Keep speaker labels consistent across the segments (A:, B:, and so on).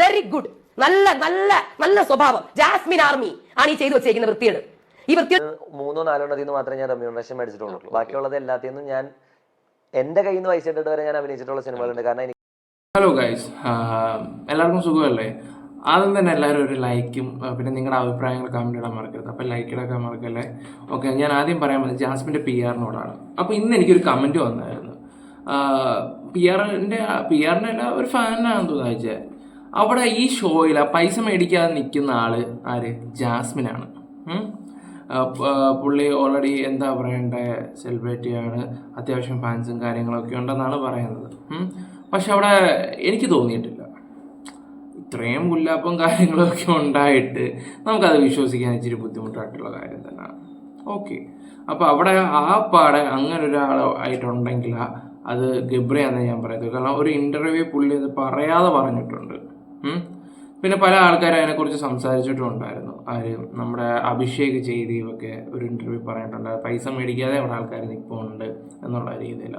A: Very good നല്ല നല്ല നല്ല സ്വഭാവം. ജാസ്മിൻ ആർമി ആണ് ഈ ചെയ്തു വെച്ചേക്കുന്ന വൃത്തിയാണ് ഈ വൃത്തി
B: മൂന്നോ നാലോ എണ്ണത്തിൽ നിന്ന് മാത്രമേ ഞാൻ റെമ്യൂണറേഷൻ മേടിച്ചിട്ടുള്ളൂ ബാക്കിയുള്ളത് എല്ലാത്തിൽ നിന്നും ഞാൻ എന്റെ കയ്യിൽ നിന്ന് പൈസ ഇട്ടിട്ട് വരെ ഞാൻ അഭിനയിച്ചിട്ടുള്ള സിനിമകളുണ്ട്. കാരണം എനിക്ക്
C: ഹലോ ഗൈസ് എല്ലാവർക്കും സുഖമല്ലേ? ആദ്യം തന്നെ എല്ലാവരും ഒരു ലൈക്കും പിന്നെ നിങ്ങളുടെ അഭിപ്രായങ്ങൾ കമന്റ് ഇടാൻ മറക്കരുത്. അപ്പോൾ ലൈക്ക് ഇടാൻ മറക്കല്ലേ? ഓക്കെ ഞാൻ ആദ്യം പറയാൻ പറ്റും ജാസ്മിന്റെ പി ആറിനോടാണ് അപ്പോൾ ഇന്ന് എനിക്കൊരു കമന്റ് വന്നായിരുന്നു. പി ആറിന്റെ പി ആറിന്റെ അല്ല ഒരു ഫാനാണെന്ന് തോന്നുന്നു അയച്ചത് അവിടെ ഈ ഷോയിൽ ആ പൈസ മേടിക്കാതെ നിൽക്കുന്ന ആൾ ആര്? ജാസ്മിനാണ്. പുള്ളി ഓൾറെഡി എന്താ പറയണ്ടേ? സെലിബ്രിറ്റിയാണ് അത്യാവശ്യം ഫാൻസും കാര്യങ്ങളൊക്കെ ഉണ്ടെന്നാണ് പറയുന്നത്. പക്ഷെ അവിടെ എനിക്ക് തോന്നിയിട്ടില്ല. ഇത്രയും മുല്ലാപ്പം കാര്യങ്ങളൊക്കെ ഉണ്ടായിട്ട് നമുക്കത് വിശ്വസിക്കാൻ ഇച്ചിരി ബുദ്ധിമുട്ടായിട്ടുള്ള കാര്യം തന്നെയാണ്. ഓക്കെ അപ്പോൾ അവിടെ ആ പാടെ അങ്ങനെ ഒരാൾ ആയിട്ടുണ്ടെങ്കിൽ അത് ഗബ്രയാണെന്ന് ഞാൻ പറയുന്നത് കാരണം ഒരു ഇന്റർവ്യൂ പുള്ളി അത് പറയാതെ പറഞ്ഞിട്ടുണ്ട്. പിന്നെ പല ആൾക്കാരും അതിനെക്കുറിച്ച് സംസാരിച്ചിട്ടുണ്ടായിരുന്നു ആര് നമ്മുടെ അഭിഷേക് ചെയ്തിയൊക്കെ ഒരു ഇന്റർവ്യൂ പറഞ്ഞിട്ടുണ്ട്. പൈസ മേടിക്കാതെ അവിടെ ആൾക്കാർ നിൽപ്പുണ്ട് എന്നുള്ള രീതിയിൽ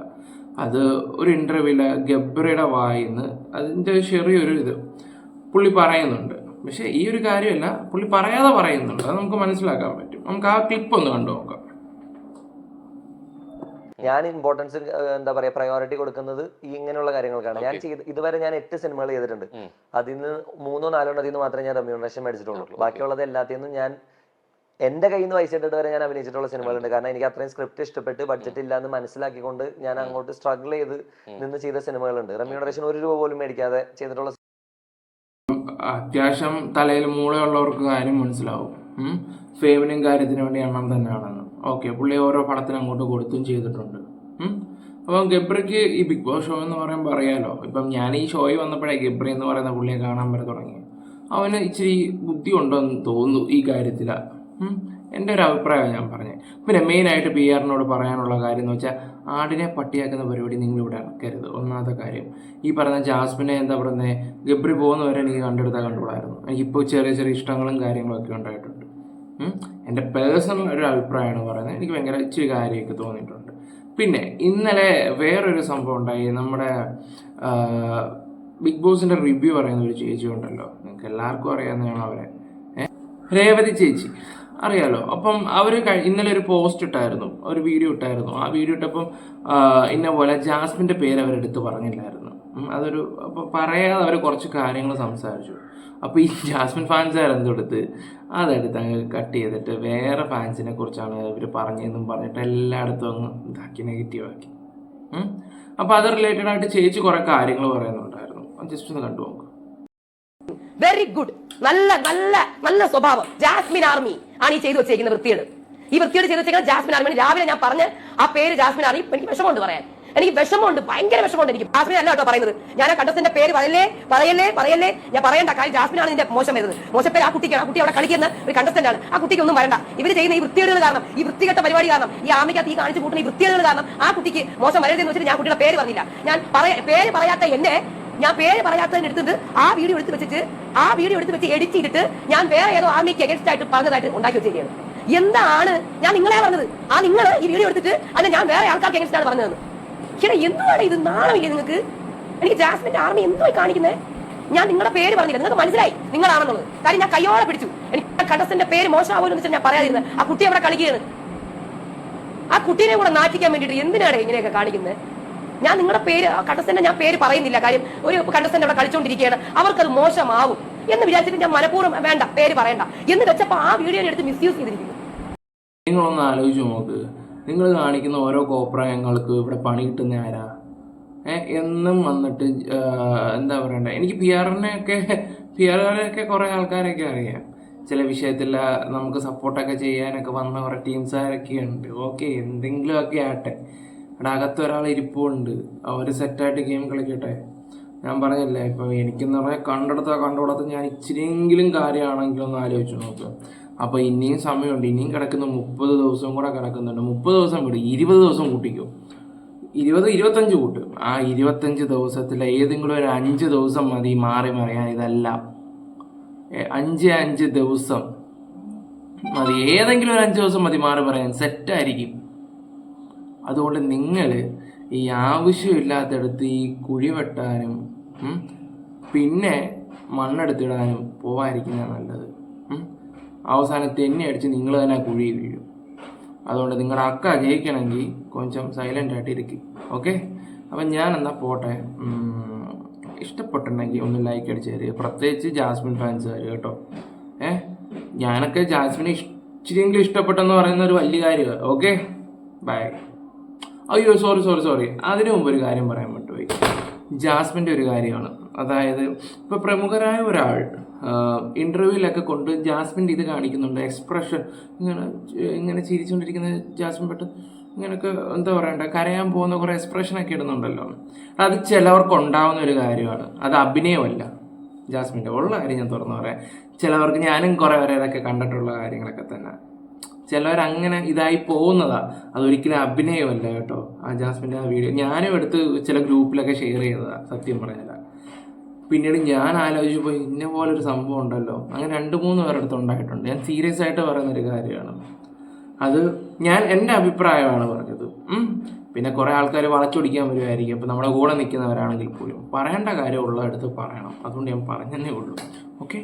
C: അത് ഒരു ഇന്റർവ്യൂവിൽ ഗബ്രയുടെ വായിന്ന് അതിന്റെ ചെറിയൊരു ഇത് പുള്ളി പറയുന്നുണ്ട്. പക്ഷേ ഈ ഒരു കാര്യമല്ല പുള്ളി പറയാതെ പറയുന്നുണ്ട്. അത് നമുക്ക് മനസ്സിലാക്കാൻ പറ്റും. നമുക്ക് ആ ക്ലിപ്പ് ഒന്ന് കണ്ടു നോക്കാം.
B: ഞാൻ ഇമ്പോർട്ടൻസ് എന്താ പറയാ പ്രയോറിറ്റി കൊടുക്കുന്നത് ഈ ഇങ്ങനെയുള്ള കാര്യങ്ങൾക്കാണ്. ഞാൻ ചെയ്ത് ഇതുവരെ ഞാൻ എട്ട് സിനിമകൾ ചെയ്തിട്ടുണ്ട്. അതിൽ നിന്ന് മൂന്നോ നാലോ അതിൽ നിന്ന് മാത്രമേ ഞാൻ റെമ്യൂണറേഷൻ മേടിച്ചിട്ടുള്ളൂ. ബാക്കിയുള്ളത് എല്ലാത്തിൽ നിന്നും ഞാൻ എന്റെ കയ്യിൽ നിന്ന് പൈസ ഇട്ടിട്ട് വരെ ഞാൻ അഭിനയിച്ചിട്ടുള്ള സിനിമകളുണ്ട് കാരണം എനിക്ക് അത്രയും സ്ക്രിപ്റ്റ് ഇഷ്ടപ്പെട്ട് ബഡ്ജറ്റ് ഇല്ല എന്ന് മനസ്സിലാക്കിക്കൊണ്ട് ഞാൻ അങ്ങോട്ട് സ്ട്രഗിൾ ചെയ്ത് നിന്ന് ചെയ്ത സിനിമകളുണ്ട് റെമ്യൂണറേഷൻ ഒരു രൂപ പോലും മേടിക്കാതെ ചെയ്തിട്ടുള്ള
C: അത്യാവശ്യം തലയിൽ മൂളയുള്ളവർക്ക് കാര്യം മനസ്സിലാവും. ഫേമിനും കാര്യത്തിനും വേണ്ടി എണ്ണം തന്നെയാണെന്ന്. ഓക്കെ പുള്ളി ഓരോ പടത്തിന് അങ്ങോട്ട് കൊടുത്തും ചെയ്തിട്ടുണ്ട്. അപ്പം ഗബ്രയ്ക്ക് ഈ ബിഗ് ബോസ് ഷോ എന്ന് പറയുമ്പോൾ അറിയാലോ? ഇപ്പം ഞാൻ ഈ ഷോയിൽ വന്നപ്പോഴേ ഗബ്രി എന്ന് പറയുന്ന പുള്ളിയെ കാണാൻ വരെ തുടങ്ങി. അവന് ഇച്ചിരി ബുദ്ധി ഉണ്ടെന്ന് തോന്നുന്നു ഈ കാര്യത്തിൽ എന്റെ ഒരു അഭിപ്രായം ഞാൻ പറഞ്ഞത് പിന്നെ മെയിനായിട്ട് പി ആറിനോട് പറയാനുള്ള കാര്യം എന്ന് വെച്ചാൽ ആടിനെ പട്ടിയാക്കുന്ന പരിപാടി നിങ്ങൾ ഇവിടെ ഇറക്കരുത്. ഒന്നാമത്തെ കാര്യം ഈ പറഞ്ഞ ജാസ്മിനെ എന്താ പറയുന്നത് ഗബ്രി പോകുന്നവരെ എനിക്ക് കണ്ടെടുത്താൽ കണ്ടുകൂടായിരുന്നു എനിക്കിപ്പോൾ ചെറിയ ചെറിയ ഇഷ്ടങ്ങളും കാര്യങ്ങളൊക്കെ ഉണ്ടായിട്ടുണ്ട്. എന്റെ പേഴ്സണൽ ഒരു അഭിപ്രായമാണ് പറയുന്നത്. എനിക്ക് ഭയങ്കര ഇച്ചിരി കാര്യമൊക്കെ തോന്നിയിട്ടുണ്ട്. പിന്നെ ഇന്നലെ വേറൊരു സംഭവം ഉണ്ടായി. നമ്മുടെ ബിഗ് ബോസിന്റെ റിവ്യൂ പറയുന്ന ഒരു ചേച്ചി ഉണ്ടല്ലോ. നിങ്ങൾക്ക് എല്ലാവർക്കും അറിയാവുന്നതാണ് അവരെ. രേവതി ചേച്ചി. അറിയാലോ? അപ്പം അവർ ഇന്നലെ ഒരു പോസ്റ്റ് ഇട്ടായിരുന്നു. ഒരു വീഡിയോ ഇട്ടായിരുന്നു. ആ വീഡിയോ ഇട്ടപ്പം ഇന്ന പോലെ ജാസ്മിന്റെ പേര് അവരെടുത്ത് പറഞ്ഞില്ലായിരുന്നു. അതൊരു അപ്പോൾ പറയാതെ അവർ കുറച്ച് കാര്യങ്ങൾ സംസാരിച്ചു. അപ്പോൾ ഈ ജാസ്മിൻ ഫാൻസുകാർ എന്തെടുത്ത് അതെടുത്ത് അങ്ങ് കട്ട് ചെയ്തിട്ട് വേറെ ഫാൻസിനെ കുറിച്ചാണ് ഇവർ പറഞ്ഞതെന്നും പറഞ്ഞിട്ട് എല്ലായിടത്തും അങ്ങ് ഇതാക്കി നെഗറ്റീവാക്കി അപ്പോൾ അത് റിലേറ്റഡ് ആയിട്ട് ചേച്ചി കുറേ കാര്യങ്ങൾ പറയുന്നുണ്ടായിരുന്നു. ജസ്റ്റ് ഒന്ന് കണ്ടു നോക്കാം.
A: വെരി ഗുഡ് നല്ല നല്ല നല്ല സ്വഭാവം. ജാസ്മിൻ ആർമി ആണ് ഈ ചെയ്തു വെച്ചേക്കുന്ന വൃത്തിയുടെ ഈ വൃത്തിയോട് ചെയ്തു വെച്ചേക്കുന്ന ജാസ്മിൻ ആർമി. രാവിലെ ഞാൻ പറഞ്ഞ് ആ പേര് ജാസ്മിൻ ആർമി എനിക്ക് വിഷമമുണ്ട് പറയാൻ. എനിക്ക് വിഷമമുണ്ട് ഭയങ്കര വിഷമമുണ്ട് എനിക്ക്. ജാസ്മിൻ അല്ല കേട്ടോ പറയുന്നത്. ഞാൻ ആ കണ്ടത്തിന്റെ പേര് പറയല്ലേ പറയല്ലേ പറയല്ലേ? ഞാൻ പറയണ്ട കാര്യം ജാസ്മിൻ ആണ് ഇതിന്റെ മോശം വരുന്നത് പേര് ആ കുട്ടിക്കാണ്. ആ കുട്ടി അവിടെ കളിക്കുന്ന ഒരു കണ്ടസ്റ്റന്റ് ആണ്. ആ കുട്ടിക്ക് ഒന്നും വരണ്ട. ഇവർ ചെയ്യുന്ന ഈ വൃത്തികേടുകൾ കാരണം ഈ വൃത്തികെട്ട പരിപാടി കാരണം ഈ ആമയ്ക്കകത്ത് ഈ കാണിച്ചു കൂട്ടുന്ന ഈ വൃത്തികേടുകൾ കാരണം ആ കുട്ടിക്ക് മോശം വരരുതെന്ന് വെച്ചിട്ട് ഞാൻ കുട്ടിയുടെ പേര് പറഞ്ഞില്ല. ഞാൻ പേര് പറയാത്ത എന്നെ ഞാൻ പേര് പറയാത്തതിന് എടുത്തിട്ട് ആ വീഡിയോ എടുത്ത് വെച്ചിട്ട് ആ വീഡിയോ എടുത്ത് വെച്ച് എഡിറ്റ് ചെയ്തിട്ട് ഞാൻ വേറെ ഏതോ ആർമിക്ക് അഗൻസ്റ്റ് ആയിട്ട് പറഞ്ഞതായിട്ട് ഉണ്ടാക്കി വെച്ചിരിക്കുകയാണ്. എന്താണ് ഞാൻ നിങ്ങളെ പറഞ്ഞത്? ആ നിങ്ങൾ ഈ വീഡിയോ എടുത്തിട്ട് അല്ല ഞാൻ വേറെ ആൾക്കാർക്ക് അഗൻസ്റ്റ് ആണ് പറഞ്ഞത് പക്ഷേ എന്തുവാണ് ഇത് നാളെ നിങ്ങൾക്ക്? എനിക്ക് ജാസ്മിന്റെ ആർമി എന്തുവായി കാണിക്കുന്നത് ഞാൻ നിങ്ങളുടെ പേര് പറഞ്ഞില്ല. നിങ്ങൾക്ക് മനസ്സിലായി? നിങ്ങളാണെന്നുള്ളത്. കാര്യം ഞാൻ കയ്യോടെ പിടിച്ചു. എനിക്ക് കണ്ടസ്റ്റന്റെ പേര് മോശമാവുമെന്ന് വെച്ചാൽ ഞാൻ പറയാതിരുന്നത് ആ കുട്ടി അവിടെ കളിക്കുകയാണ്. ആ കുട്ടീനെ കൂടെ നാറ്റിക്കാൻ വേണ്ടിയിട്ട് എന്തിനാണ് ഇങ്ങനെയൊക്കെ കാണിക്കുന്നത് ഞാൻ നിങ്ങളുടെ പേര് കണ്ടസ്റ്റന്റ് ഞാൻ പേര് പറയുന്നില്ല. കാര്യം ഒരു കണ്ടസ്റ്റന്റ് അവിടെ കളിച്ചോണ്ടിരിക്കുകയാണ്. അവർക്കത് മോശമാവും എന്ന് വിചാരിച്ചിട്ട് ഞാൻ മനഃപൂർവം വേണ്ട പേര് പറയണ്ട. എന്ന് വെച്ചപ്പോ ആ വീഡിയോ എടുത്ത് മിസ്യൂസ് ചെയ്തിരിക്കുന്നു.
C: നിങ്ങളൊന്ന് ആലോചിച്ച് നോക്ക്. നിങ്ങൾ കാണിക്കുന്ന ഓരോ കോപ്രായങ്ങൾക്ക് ഇവിടെ പണി കിട്ടുന്ന ആരാ? എന്നും വന്നിട്ട് എന്താ പറയണ്ടേ? എനിക്ക് പി ആറിനെയൊക്കെ പി ആറുകാരെയൊക്കെ കുറേ ആൾക്കാരൊക്കെ അറിയാം. ചില വിഷയത്തിൽ നമുക്ക് സപ്പോർട്ടൊക്കെ ചെയ്യാനൊക്കെ വന്ന കുറേ ടീംസുകാരൊക്കെ ഉണ്ട്. ഓക്കെ എന്തെങ്കിലുമൊക്കെ ആട്ടെ ഇവിടെ അകത്ത് ഒരാൾ ഇരിപ്പുണ്ട്. അവർ സെറ്റായിട്ട് ഗെയിം കളിക്കട്ടെ. ഞാൻ പറഞ്ഞില്ലേ ഇപ്പം എനിക്കെന്ന് പറഞ്ഞാൽ കണ്ടെടുത്താൽ കണ്ടുകൂടാത്ത ഞാൻ ഇച്ചിരിയെങ്കിലും കാര്യമാണെങ്കിലൊന്ന് ആലോചിച്ച് നോക്കുക അപ്പോൾ ഇനിയും സമയമുണ്ട്. ഇനിയും കിടക്കുന്ന. മുപ്പത് ദിവസം കൂടെ കിടക്കുന്നുണ്ട്. മുപ്പത് ദിവസം വിടും. ഇരുപത് ദിവസം കൂട്ടിക്കോ. ഇരുപത് ഇരുപത്തഞ്ച് കൂട്ടും. ആ ഇരുപത്തഞ്ച് ദിവസത്തിൽ ഏതെങ്കിലും ഒരു അഞ്ച് ദിവസം മതി. മാറി മറിയാൻ ഇതല്ല. അഞ്ച് അഞ്ച് ദിവസം മതി. ഏതെങ്കിലും ഒരു അഞ്ച് ദിവസം മതി. മാറി പറയാൻ സെറ്റായിരിക്കും അതുകൊണ്ട് നിങ്ങൾ ഈ ആവശ്യമില്ലാത്തടത്ത് ഈ കുഴി വെട്ടാനും പിന്നെ മണ്ണെടുത്തിടാനും പോവാതിരിക്കുന്നതാണ് നല്ലത്? അവസാനം തെന്നി അടിച്ച് നിങ്ങൾ തന്നെ കുഴി വീഴും. അതുകൊണ്ട് നിങ്ങളുടെ അക്ക ജയിക്കണമെങ്കിൽ കൊഞ്ചം സൈലന്റ് ആയിട്ട് ഇരിക്കും. ഓക്കെ അപ്പം ഞാൻ എന്നാൽ പോട്ടെ ഇഷ്ടപ്പെട്ടുണ്ടെങ്കിൽ ഒന്ന് ലൈക്ക് അടിച്ച് തരിക. പ്രത്യേകിച്ച് ജാസ്മിൻ ഫാൻസ് ഫാൻസുകാർ കേട്ടോ. ഏ? ഞാനൊക്കെ ജാസ്മിനെ ഇച്ചിരിയെങ്കിലും ഇഷ്ടപ്പെട്ടെന്ന് പറയുന്ന ഒരു വലിയ കാര്യമാണ് ഓക്കെ ബൈ അയ്യോ സോറി സോറി സോറി അതിനു മുമ്പ് ഒരു കാര്യം പറയാൻ പറ്റുമോ ജാസ്മിന്റെ ഒരു കാര്യമാണ്. അതായത് ഇപ്പോൾ പ്രമുഖരായ ഒരാൾ ഇന്റർവ്യൂവിലൊക്കെ കൊണ്ട് ജാസ്മിൻ ഇത് കാണിക്കുന്നുണ്ട് എക്സ്പ്രഷൻ. ഇങ്ങനെ ഇങ്ങനെ ചിരിച്ചുകൊണ്ടിരിക്കുന്ന ജാസ്മിൻ പെട്ടെന്ന് ഇങ്ങനെയൊക്കെ എന്താ പറയണ്ട കരയാൻ പോകുന്ന കുറേ എക്സ്പ്രഷനൊക്കെ ഇടുന്നുണ്ടല്ലോ. അത് ചിലവർക്ക് ഉണ്ടാവുന്ന ഒരു കാര്യമാണ്. അത് അഭിനയമല്ല ജാസ്മിന്റെ. ഉള്ള കാര്യം ഞാൻ തുറന്നു പറയാം. ചിലവർക്ക് ഞാനും കുറേ പേരൊക്കെ കണ്ടിട്ടുള്ള കാര്യങ്ങളൊക്കെ തന്നെ. ചിലവർ അങ്ങനെ ഇതായി പോകുന്നതാ. അതൊരിക്കലും അഭിനയമല്ല കേട്ടോ. ആ ജാസ്മിന്റെ ആ വീഡിയോ. ഞാനും എടുത്ത് ചില ഗ്രൂപ്പിലൊക്കെ ഷെയർ ചെയ്തതാ സത്യം പറയാല പിന്നീട് ഞാൻ ആലോചിച്ചപ്പോൾ ഇന്ന പോലെ ഒരു സംഭവം ഉണ്ടല്ലോ. അങ്ങനെ രണ്ട് മൂന്ന് പേരുടെ അടുത്ത് ഉണ്ടായിട്ടുണ്ട്. ഞാൻ സീരിയസ് ആയിട്ട് പറയുന്ന ഒരു കാര്യമാണ്. അത് ഞാൻ എന്റെ അഭിപ്രായമാണ് പറഞ്ഞത്. പിന്നെ കുറേ ആൾക്കാർ വളച്ചൊടിക്കാൻ വരുമായിരിക്കും അപ്പോൾ നമ്മുടെ കൂടെ നിൽക്കുന്നവരാണെങ്കിൽ പോലും. പറയേണ്ട കാര്യം ഉള്ളടുത്ത് പറയണം. അതുകൊണ്ട് ഞാൻ പറഞ്ഞതേ ഉള്ളൂ. ഓക്കെ